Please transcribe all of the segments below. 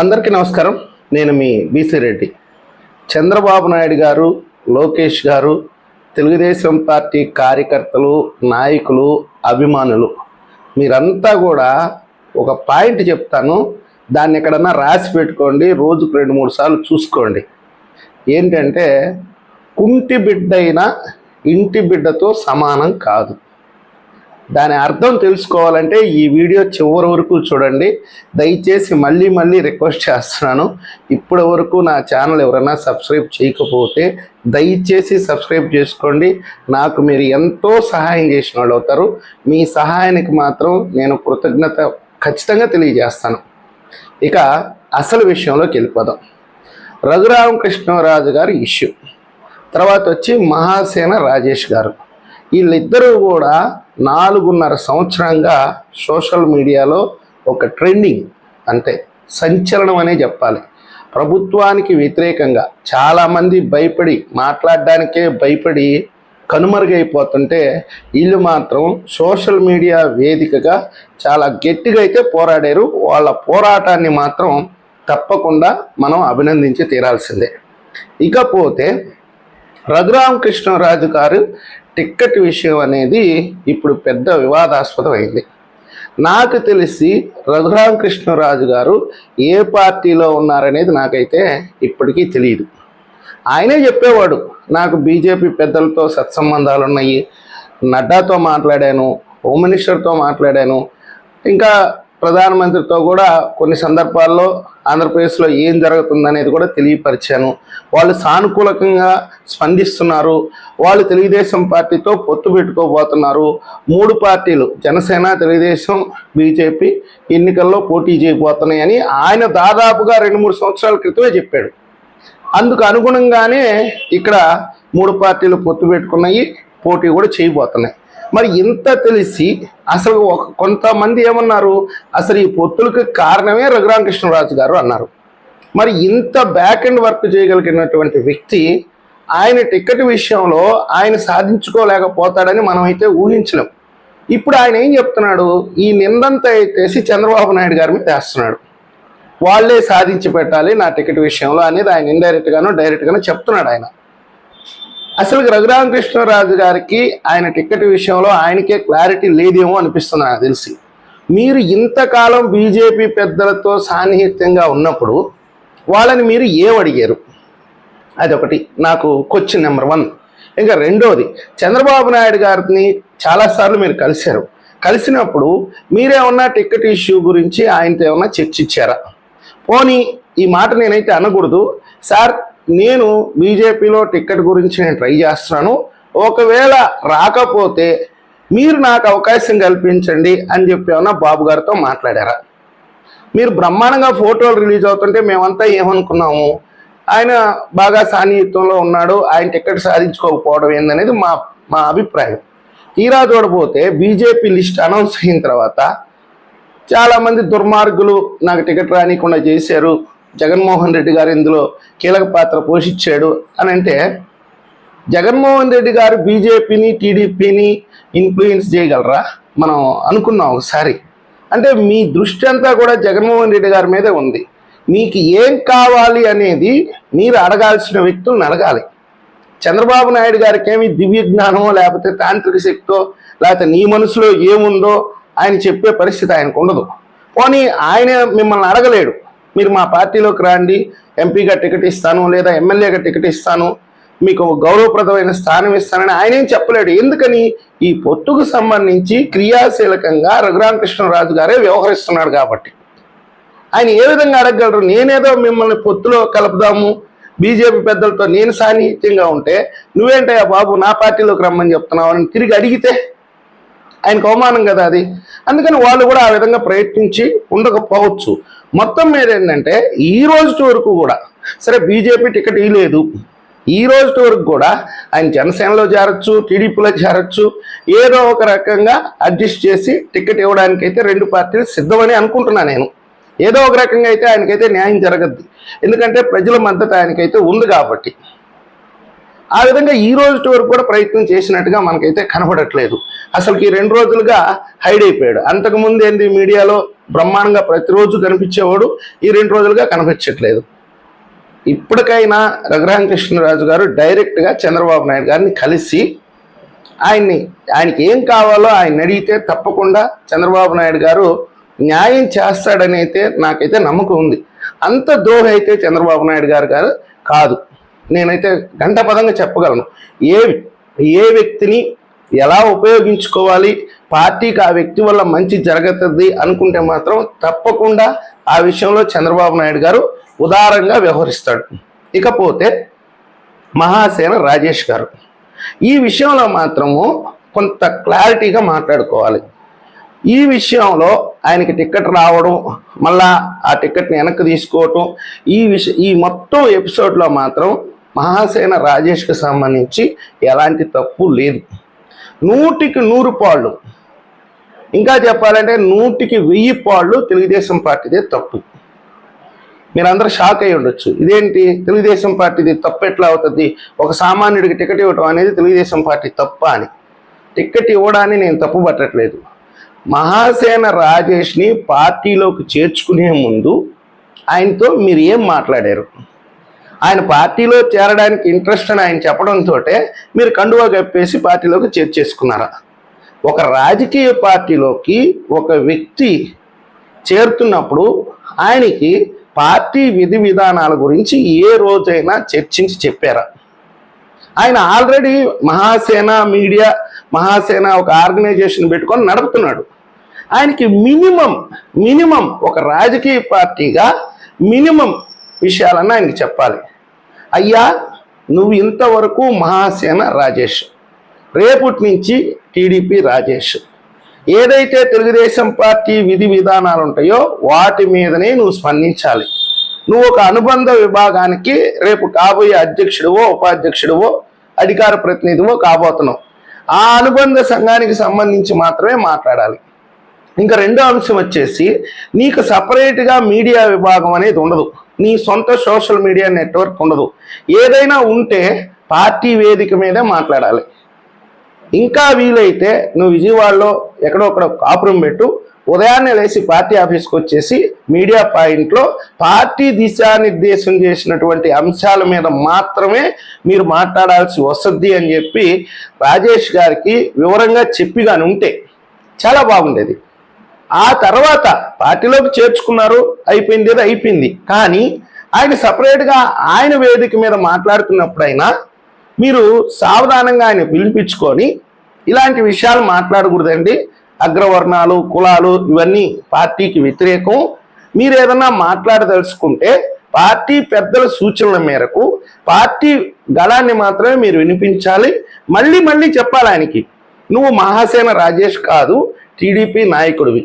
అందరికీ నమస్కారం. నేను మీ బీసీ రెడ్డి. చంద్రబాబు నాయుడు గారు లోకేష్ గారు తెలుగుదేశం పార్టీ కార్యకర్తలు నాయకులు అభిమానులు మీరంతా కూడా ఒక పాయింట్ చెప్తాను. దాన్ని ఎక్కడన్నా రాసి పెట్టుకోండి రోజుకు రెండు మూడు సార్లు చూసుకోండి. ఏంటంటే కుంటి బిడ్డైన ఇంటి బిడ్డతో సమానం కాదు. దాని అర్థం తెలుసుకోవాలంటే ఈ వీడియో చివరి వరకు చూడండి. దయచేసి మళ్ళీ మళ్ళీ రిక్వెస్ట్ చేస్తున్నాను. ఇప్పటి వరకు నా ఛానల్ ఎవరైనా సబ్స్క్రైబ్ చేయకపోతే దయచేసి సబ్స్క్రైబ్ చేసుకోండి. నాకు మీరు ఎంతో సహాయం చేసిన వాళ్ళు అవుతారు. మీ సహాయానికి మాత్రం నేను కృతజ్ఞత ఖచ్చితంగా తెలియజేస్తాను. ఇక అసలు విషయంలోకి వెళ్ళిపోదాం. రఘురామకృష్ణరాజు గారి ఇష్యూ. తర్వాత వచ్చి మహాసేన రాజేష్ గారు. వీళ్ళిద్దరూ కూడా నాలుగున్నర సంవత్సరంగా సోషల్ మీడియాలో ఒక ట్రెండింగ్ అంటే సంచలనం అనే చెప్పాలి. ప్రభుత్వానికి వ్యతిరేకంగా చాలామంది భయపడి మాట్లాడడానికే భయపడి కనుమరుగైపోతుంటే వీళ్ళు మాత్రం సోషల్ మీడియా వేదికగా చాలా గట్టిగా అయితే పోరాడారు. వాళ్ళ పోరాటాన్ని మాత్రం తప్పకుండా మనం అభినందించి తీరాల్సిందే. ఇకపోతే రఘురామకృష్ణరాజు గారు టిక్కెట్ విషయం అనేది ఇప్పుడు పెద్ద వివాదాస్పదమైంది నాకు తెలిసి రఘురామకృష్ణరాజు గారు ఏ పార్టీలో ఉన్నారనేది నాకైతే ఇప్పటికీ తెలియదు ఆయనే చెప్పేవాడు నాకు బీజేపీ పెద్దలతో సత్సంబంధాలు ఉన్నాయి నడ్డాతో మాట్లాడాను హోమ్ మినిస్టర్తో మాట్లాడాను. ఇంకా ప్రధానమంత్రితో కూడా కొన్ని సందర్భాల్లో ఆంధ్రప్రదేశ్లో ఏం జరుగుతుందనేది కూడా తెలియపరిచాను. వాళ్ళు సానుకూలకంగా స్పందిస్తున్నారు. వాళ్ళు తెలుగుదేశం పార్టీతో పొత్తు పెట్టుకోబోతున్నారు. మూడు పార్టీలు జనసేన తెలుగుదేశం బీజేపీ ఎన్నికల్లో పోటీ చేయబోతున్నాయని ఆయన దాదాపుగా రెండు మూడు సంవత్సరాల క్రితమే చెప్పాడు. అందుకు అనుగుణంగానే ఇక్కడ మూడు పార్టీలు పొత్తు పెట్టుకున్నాయి పోటీ కూడా చేయబోతున్నాయి. మరి ఇంత తెలిసి అసలు కొంతమంది ఏమన్నారు? అసలు ఈ పొత్తులకు కారణమే రఘురామకృష్ణరాజు గారు అన్నారు. మరి ఇంత బ్యాక్ అండ్ వర్క్ చేయగలిగినటువంటి వ్యక్తి ఆయన టికెట్ విషయంలో ఆయన సాధించుకోలేకపోతాడని మనం అయితే ఊహించలేం. ఇప్పుడు ఆయన ఏం చెప్తున్నాడు? ఈ నిందంతా ఎత్తేసి చంద్రబాబు నాయుడు గారి మీద వేస్తున్నాడు. వాళ్ళే సాధించి పెట్టాలి నా టికెట్ విషయంలో అనేది ఆయన ఇండైరెక్ట్ గాను చెప్తున్నాడు ఆయన. అసలు రఘురామకృష్ణరాజు గారికి ఆయన టికెట్ విషయంలో ఆయనకే క్లారిటీ లేదేమో అనిపిస్తుంది నాకు తెలిసి. మీరు ఇంతకాలం బీజేపీ పెద్దలతో సాన్నిహిత్యంగా ఉన్నప్పుడు వాళ్ళని మీరు ఏమడిగారు? అదొకటి. నాకు క్వశ్చన్ నెంబర్ వన్. ఇంకా రెండోది చంద్రబాబు నాయుడు గారిని చాలాసార్లు మీరు కలిశారు. కలిసినప్పుడు మీరేమన్నా టికెట్ ఇష్యూ గురించి ఆయనతో ఏమన్నా చర్చించారా? పోనీ ఈ మాట నేనైతే అనకూడదు. సార్ నేను బీజేపీలో టికెట్ గురించి నేను ట్రై చేస్తున్నాను. ఒకవేళ రాకపోతే మీరు నాకు అవకాశం కల్పించండి అని చెప్పి ఏమన్నా బాబు గారితో మాట్లాడారా? మీరు బ్రహ్మాండంగా ఫోటోలు రిలీజ్ అవుతుంటే మేమంతా ఏమనుకున్నాము? ఆయన బాగా సాన్నిహిత్యంలో ఉన్నాడు ఆయన టికెట్ సాధించుకోకపోవడం ఏందనేది మా మా అభిప్రాయం. తీరా చూడబోతే బీజేపీ లిస్ట్ అనౌన్స్ అయిన తర్వాత చాలామంది దుర్మార్గులు నాకు టికెట్ రానికుండా చేశారు. జగన్మోహన్ రెడ్డి గారు ఇందులో కీలక పాత్ర పోషించాడు అని అంటే జగన్మోహన్ రెడ్డి గారు బీజేపీని టీడీపీని ఇన్ఫ్లుయెన్స్ చేయగలరా? మనం అనుకున్నాం ఒకసారి. అంటే మీ దృష్టి అంతా కూడా జగన్మోహన్ రెడ్డి గారి మీదే ఉంది. మీకు ఏం కావాలి అనేది మీరు అడగాల్సిన వ్యక్తులను అడగాలి. చంద్రబాబు నాయుడు గారికి ఏమి దివ్య జ్ఞానమో లేకపోతే తాంత్రిక శక్తో లేకపోతే నీ మనసులో ఏముందో ఆయన చెప్పే పరిస్థితి ఆయనకు ఉండదు. పోనీ ఆయన మిమ్మల్ని అడగలేడు. మీరు మా పార్టీలోకి రండి ఎంపీగా టికెట్ ఇస్తాను లేదా ఎమ్మెల్యేగా టికెట్ ఇస్తాను మీకు గౌరవప్రదమైన స్థానం ఇస్తానని ఆయన ఏం చెప్పలేడు. ఎందుకని? ఈ పొత్తుకు సంబంధించి క్రియాశీలకంగా రఘురామకృష్ణరాజు గారే వ్యవహరిస్తున్నాడు కాబట్టి. ఆయన ఏ విధంగా అడగగలరు? నేనేదో మిమ్మల్ని పొత్తులో కలుపుదాము బీజేపీ పెద్దలతో నేను సాన్నిహిత్యంగా ఉంటే నువ్వేంటయ్యా బాబు నా పార్టీలోకి రమ్మని చెప్తున్నావు అని తిరిగి అడిగితే ఆయనకు అవమానం కదా అది? అందుకని వాళ్ళు కూడా ఆ విధంగా ప్రయత్నించి ఉండకపోవచ్చు. మొత్తం మీద ఏంటంటే ఈ రోజు వరకు కూడా సరే బీజేపీ టికెట్ ఇవ్వలేదు ఈ రోజు వరకు కూడా ఆయన జనసేనలో చేరచ్చు టీడీపీలో చేరచ్చు ఏదో ఒక రకంగా అడ్జస్ట్ చేసి టికెట్ ఇవ్వడానికైతే రెండు పార్టీలు సిద్ధమని అనుకుంటున్నా నేను. ఏదో ఒక రకంగా అయితే ఆయనకైతే న్యాయం జరగద్ది. ఎందుకంటే ప్రజల మద్దతు ఆయనకైతే ఉంది కాబట్టి. ఆ విధంగా ఈ రోజు వరకు కూడా ప్రయత్నం చేసినట్టుగా మనకైతే కనపడట్లేదు అసలుకి ఈ రెండు రోజులుగా హైడ్ అయిపోయాడు. అంతకుముందు ఏంది మీడియాలో బ్రహ్మాండంగా ప్రతిరోజు కనిపించేవాడు ఈ రెండు రోజులుగా కనిపించట్లేదు. ఇప్పటికైనా రఘురామకృష్ణరాజు గారు డైరెక్ట్గా చంద్రబాబు నాయుడు గారిని కలిసి ఆయన్ని ఆయనకి ఏం కావాలో ఆయన అడిగితే తప్పకుండా చంద్రబాబు నాయుడు గారు న్యాయం చేస్తాడని అయితే నాకైతే నమ్మకం ఉంది. అంత ద్రోహి అయితే చంద్రబాబు నాయుడు గారు గారు కాదు. నేనైతే గంటపదంగా చెప్పగలను. ఏ ఏ వ్యక్తిని ఎలా ఉపయోగించుకోవాలి పార్టీకి ఆ వ్యక్తి వల్ల మంచి జరుగుతుంది అనుకుంటే మాత్రం తప్పకుండా ఆ విషయంలో చంద్రబాబు నాయుడు గారు ఉదారంగా వ్యవహరిస్తాడు. ఇకపోతే మహాసేన రాజేష్ గారు. ఈ విషయంలో మాత్రము కొంత క్లారిటీగా మాట్లాడుకోవాలి. ఈ విషయంలో ఆయనకి టికెట్ రావడం మళ్ళా ఆ టికెట్ని వెనక్కి తీసుకోవటం ఈ విష ఈ మొత్తం ఎపిసోడ్లో మాత్రం మహాసేన రాజేష్కి సంబంధించి ఎలాంటి తప్పు లేదు. నూటికి నూరు పాళ్ళు. ఇంకా చెప్పాలంటే నూటికి వెయ్యి పాళ్ళు తెలుగుదేశం పార్టీదే తప్పు. మీరందరూ షాక్ అయి ఉండొచ్చు. ఇదేంటి? తెలుగుదేశం పార్టీది తప్పు ఎట్లా అవుతుంది? ఒక సామాన్యుడికి టికెట్ ఇవ్వటం అనేది తెలుగుదేశం పార్టీ తప్ప అని. టికెట్ ఇవ్వడాన్ని నేను తప్పు పట్టట్లేదు. మహాసేన రాజేష్ని పార్టీలోకి చేర్చుకునే ముందు ఆయనతో మీరు ఏం మాట్లాడారు? ఆయన పార్టీలో చేరడానికి ఇంట్రెస్ట్ అని ఆయన చెప్పడంతో మీరు కండువా కప్పేసి పార్టీలోకి చేర్చేసుకున్నారా ఒక రాజకీయ పార్టీలోకి ఒక వ్యక్తి చేరుతున్నప్పుడు ఆయనకి పార్టీ విధి విధానాల గురించి ఏ రోజైనా చర్చించి చెప్పారా? ఆయన ఆల్రెడీ మహాసేన మీడియా మహాసేన ఒక ఆర్గనైజేషన్ పెట్టుకొని నడుపుతున్నాడు. ఆయనకి మినిమం మినిమం ఒక రాజకీయ పార్టీగా మినిమం విషయాలన్నీ ఆయనకి చెప్పాలి. అయ్యా నువ్వు ఇంతవరకు మహాసేన రాజేష్. రేపటి నుంచి టీడీపీ రాజేష్. ఏదైతే తెలుగుదేశం పార్టీ విధి విధానాలు ఉంటాయో వాటి మీదనే నువ్వు స్పందించాలి. నువ్వు ఒక అనుబంధ విభాగానికి రేపు కాబోయే అధ్యక్షుడివో ఉపాధ్యక్షుడివో అధికార ప్రతినిధివో కాబోతున్నావు. ఆ అనుబంధ సంఘానికి సంబంధించి మాత్రమే మాట్లాడాలి. ఇంకా రెండో అంశం వచ్చేసి నీకు సపరేట్గా మీడియా విభాగం అనేది ఉండదు. నీ సొంత సోషల్ మీడియా నెట్వర్క్ ఉండదు. ఏదైనా ఉంటే పార్టీ వేదిక మీదే మాట్లాడాలి. ఇంకా వీలైతే నువ్వు విజయవాడలో ఎక్కడో ఒకడ కాపురం పెట్టు ఉదయాన్నే లేచి పార్టీ ఆఫీస్కి వచ్చేసి మీడియా పాయింట్లో పార్టీ దిశానిర్దేశం చేసినటువంటి అంశాల మీద మాత్రమే మీరు మాట్లాడాల్సి వస్తుంది అని చెప్పి రాజేష్ గారికి వివరంగా చెప్పి కానీ ఉంటే చాలా బాగుండేది. ఆ తర్వాత పార్టీలోకి చేర్చుకున్నారు అయిపోయింది ఏదో అయిపోయింది. కానీ ఆయన సపరేట్గా ఆయన వేదిక మీద మాట్లాడుతున్నప్పుడైనా మీరు సావధానంగా ఆయన పిలిపించుకొని ఇలాంటి విషయాలు మాట్లాడకూడదండి. అగ్రవర్ణాలు కులాలు ఇవన్నీ పార్టీకి వ్యతిరేకం. మీరు ఏదన్నా మాట్లాడదలుచుకుంటే పార్టీ పెద్దల సూచనల మేరకు పార్టీ గళాన్ని మాత్రమే మీరు వినిపించాలి. మళ్ళీ మళ్ళీ చెప్పాలి ఆయనకి. నువ్వు మహాసేన రాజేష్ కాదు టీడీపీ నాయకుడివి.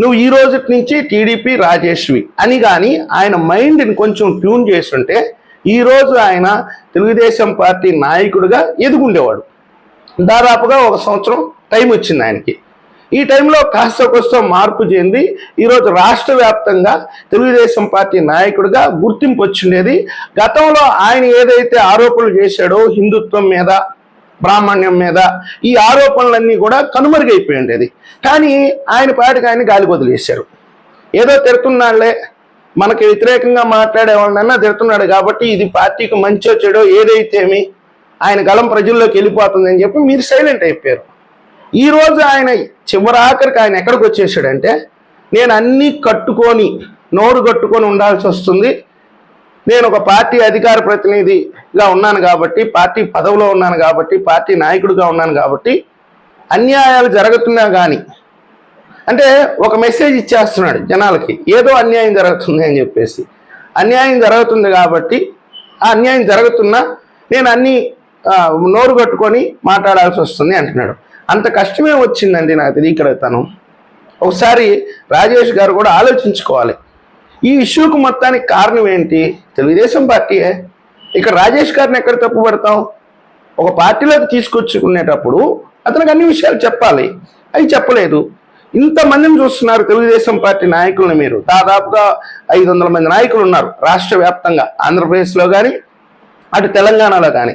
నువ్వు ఈ రోజు నుంచి టీడీపీ రాజేష్వి అని కానీ ఆయన మైండ్ని కొంచెం ట్యూన్ చేస్తుంటే ఈరోజు ఆయన తెలుగుదేశం పార్టీ నాయకుడిగా ఎదుగుండేవాడు. దాదాపుగా ఒక సంవత్సరం టైం వచ్చింది ఆయనకి. ఈ టైంలో కాస్త కొస్త మార్పు చెంది ఈరోజు రాష్ట్ర వ్యాప్తంగా తెలుగుదేశం పార్టీ నాయకుడిగా గుర్తింపు వచ్చిండేది. గతంలో ఆయన ఏదైతే ఆరోపణలు చేశాడో హిందుత్వం మీద బ్రాహ్మణ్యం మీద ఈ ఆరోపణలన్నీ కూడా కనుమరుగైపోయి ఉండేది కానీ ఆయన పాటికి ఆయన గాలి వదిలేశారు ఏదో తిడుతున్నాళ్ళే మనకి వ్యతిరేకంగా మాట్లాడేవాళ్ళన్నా తిడుతున్నాడు కాబట్టి ఇది పార్టీకి మంచో చెడో ఏదైతేమి ఆయన గలం ప్రజల్లోకి వెళ్ళిపోతుందని చెప్పి మీరు సైలెంట్ అయిపోయారు. ఈరోజు ఆయన చివరాఖరికి ఆయన ఎక్కడికి వచ్చేసాడంటే నేను అన్నీ కట్టుకొని నోరు కట్టుకొని ఉండాల్సి వస్తుంది. నేను ఒక పార్టీ అధికార ప్రతినిధిగా ఉన్నాను కాబట్టి పార్టీ పదవిలో ఉన్నాను కాబట్టి పార్టీ నాయకుడిగా ఉన్నాను కాబట్టి అన్యాయాలు జరుగుతున్నా కానీ అంటే ఒక మెసేజ్ ఇచ్చేస్తున్నాడు జనాలకి ఏదో అన్యాయం జరుగుతుంది అని చెప్పేసి. అన్యాయం జరుగుతుంది కాబట్టి ఆ అన్యాయం జరుగుతున్నా నేను అన్ని నోరు కట్టుకొని మాట్లాడాల్సి వస్తుంది అంటున్నాడు. అంత కష్టమే వచ్చిందండి నాకు తెలియకడతాను ఒకసారి రాజేష్ గారు కూడా ఆలోచించుకోవాలి. ఈ ఇష్యూకు మొత్తానికి కారణం ఏంటి? తెలుగుదేశం పార్టీయే. ఇక్కడ రాజేష్ గారిని ఎక్కడ తప్పు పెడతాం? ఒక పార్టీలోకి తీసుకొచ్చుకునేటప్పుడు అతనికి అన్ని విషయాలు చెప్పాలి. అవి చెప్పలేదు. ఇంతమందిని చూస్తున్నారు తెలుగుదేశం పార్టీ నాయకులను మీరు. దాదాపుగా ఐదు వందల మంది నాయకులు ఉన్నారు రాష్ట్ర వ్యాప్తంగా. ఆంధ్రప్రదేశ్లో కానీ అటు తెలంగాణలో కానీ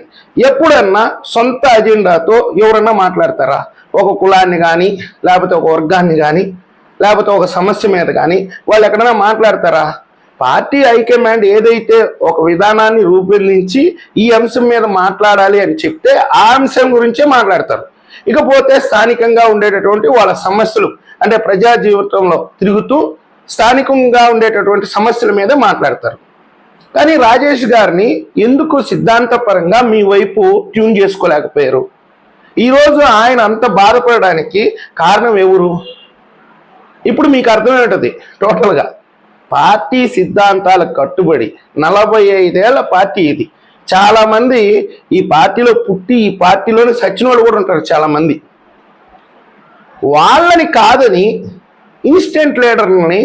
ఎప్పుడన్నా సొంత అజెండాతో ఎవరన్నా మాట్లాడతారా? ఒక కులాన్ని కానీ లేకపోతే ఒక వర్గాన్ని కానీ లేకపోతే ఒక సమస్య మీద కానీ వాళ్ళు ఎక్కడైనా మాట్లాడతారా? పార్టీ హైకమాండ్ ఏదైతే ఒక విధానాన్ని రూపొందించి ఈ అంశం మీద మాట్లాడాలి అని చెప్తే ఆ అంశం గురించే మాట్లాడతారు. ఇకపోతే స్థానికంగా ఉండేటటువంటి వాళ్ళ సమస్యలు అంటే ప్రజా జీవితంలో తిరుగుతూ స్థానికంగా ఉండేటటువంటి సమస్యల మీద మాట్లాడతారు. కానీ రాజేష్ గారిని ఎందుకు సిద్ధాంతపరంగా మీ వైపు ట్యూన్ చేసుకోలేకపోయారు? ఈరోజు ఆయన అంత బాధపడడానికి కారణం ఎవరు? ఇప్పుడు మీకు అర్థమవుతుంది టోటల్గా. పార్టీ సిద్ధాంతాలకు కట్టుబడి నలభై ఐదేళ్ళ పార్టీ ఇది. చాలామంది ఈ పార్టీలో పుట్టి ఈ పార్టీలోనే సచిన వాళ్ళు కూడా ఉంటారు చాలామంది. వాళ్ళని కాదని ఇన్స్టెంట్ లీడర్ని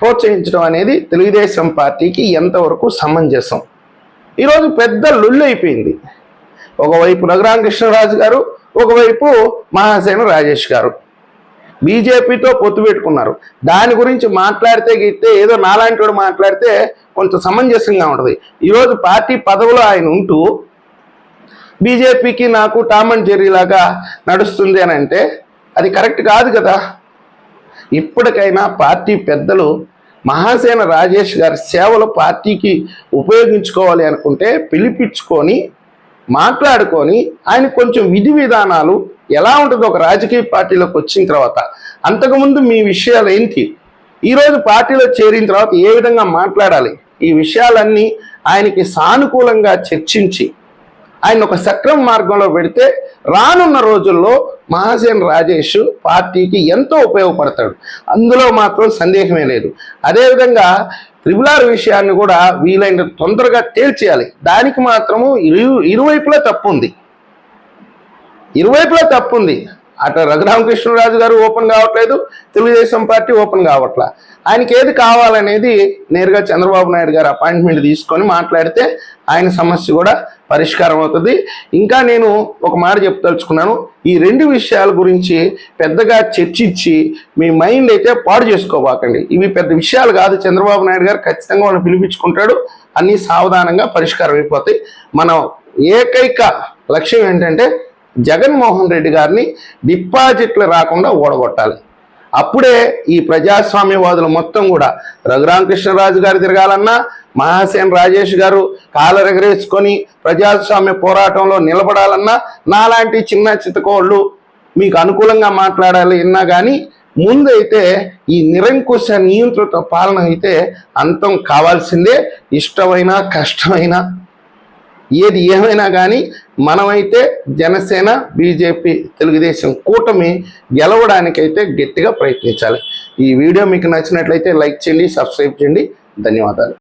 ప్రోత్సహించడం అనేది తెలుగుదేశం పార్టీకి ఎంతవరకు సమంజసం. ఈరోజు పెద్ద లొల్లు అయిపోయింది. ఒకవైపు రఘురామకృష్ణరాజు గారు ఒకవైపు మహాసేన రాజేష్ గారు. బీజేపీతో పొత్తు పెట్టుకున్నారు. దాని గురించి మాట్లాడితే గిట్టే ఏదో నాలాంటి వాడు మాట్లాడితే కొంచెం సమంజసంగా ఉంటుంది. ఈరోజు పార్టీ పదవిలో ఆయన ఉంటూ బీజేపీకి నాకు టామ్ అండ్ జెర్రీ లాగా నడుస్తుంది అని అంటే అది కరెక్ట్ కాదు కదా. ఇప్పటికైనా పార్టీ పెద్దలు మహాసేన రాజేష్ గారి సేవలు పార్టీకి ఉపయోగించుకోవాలి అనుకుంటే పిలిపించుకొని మాట్లాడుకొని ఆయన కొంచెం విధి విధానాలు ఎలా ఉంటుందో ఒక రాజకీయ పార్టీలోకి వచ్చిన తర్వాత అంతకుముందు మీ విషయాలు ఏంటి? ఈరోజు పార్టీలో చేరిన తర్వాత ఏ విధంగా మాట్లాడాలి? ఈ విషయాలన్నీ ఆయనకి సానుకూలంగా చర్చించి ఆయన ఒక సక్రమ మార్గంలో పెడితే రానున్న రోజుల్లో మహాసేన్ రాజేష్ పార్టీకి ఎంతో ఉపయోగపడతాడు. అందులో మాత్రం సందేహమే లేదు. అదేవిధంగా త్రిబులార్ విషయాన్ని కూడా వీలైన తొందరగా తేల్చేయాలి. దానికి మాత్రము ఇరు ఇరువైపులా తప్పు ఉంది ఇరువైపులా తప్పు ఉంది అటు రఘురామకృష్ణరాజు గారు ఓపెన్ కావట్లేదు తెలుగుదేశం పార్టీ ఓపెన్ కావట్లా. ఆయనకి ఏది కావాలనేది నేరుగా చంద్రబాబు నాయుడు గారు అపాయింట్మెంట్ తీసుకొని మాట్లాడితే ఆయన సమస్య కూడా పరిష్కారం అవుతుంది. ఇంకా నేను ఒక మాట చెప్తలుచుకున్నాను ఈ రెండు విషయాల గురించి పెద్దగా చర్చించి మీ మైండ్ అయితే పాడు చేసుకోబాకండి. ఇవి పెద్ద విషయాలు కాదు. చంద్రబాబు నాయుడు గారు ఖచ్చితంగా వాళ్ళని పిలిపించుకుంటాడు. అన్నీ సావధానంగా పరిష్కారం అయిపోతాయి. మనం ఏకైక లక్ష్యం ఏంటంటే జగన్మోహన్ రెడ్డి గారిని డిపాజిట్లు రాకుండా ఓడగొట్టాలి. అప్పుడే ఈ ప్రజాస్వామ్యవాదులు మొత్తం కూడా రఘురామకృష్ణరాజు గారు తిరగాలన్నా మహాసేన్ రాజేష్ గారు కాలరెగరేసుకొని ప్రజాస్వామ్య పోరాటంలో నిలబడాలన్నా నాలాంటి చిన్న చితకోళ్ళు మీకు అనుకూలంగా మాట్లాడాలి అన్నా కానీ ముందైతే ఈ నిరంకుశ నియంత్రిత పాలన అయితే అంతం కావాల్సిందే. ఇష్టమైన కష్టమైన ఏది ఏమైనా కానీ మనమైతే జనసేన బీజేపీ తెలుగుదేశం కూటమి గెలవడానికైతే గట్టిగా ప్రయత్నించాలి. ఈ వీడియో మీకు నచ్చినట్లయితే లైక్ చేయండి సబ్స్క్రైబ్ చేయండి. ధన్యవాదాలు.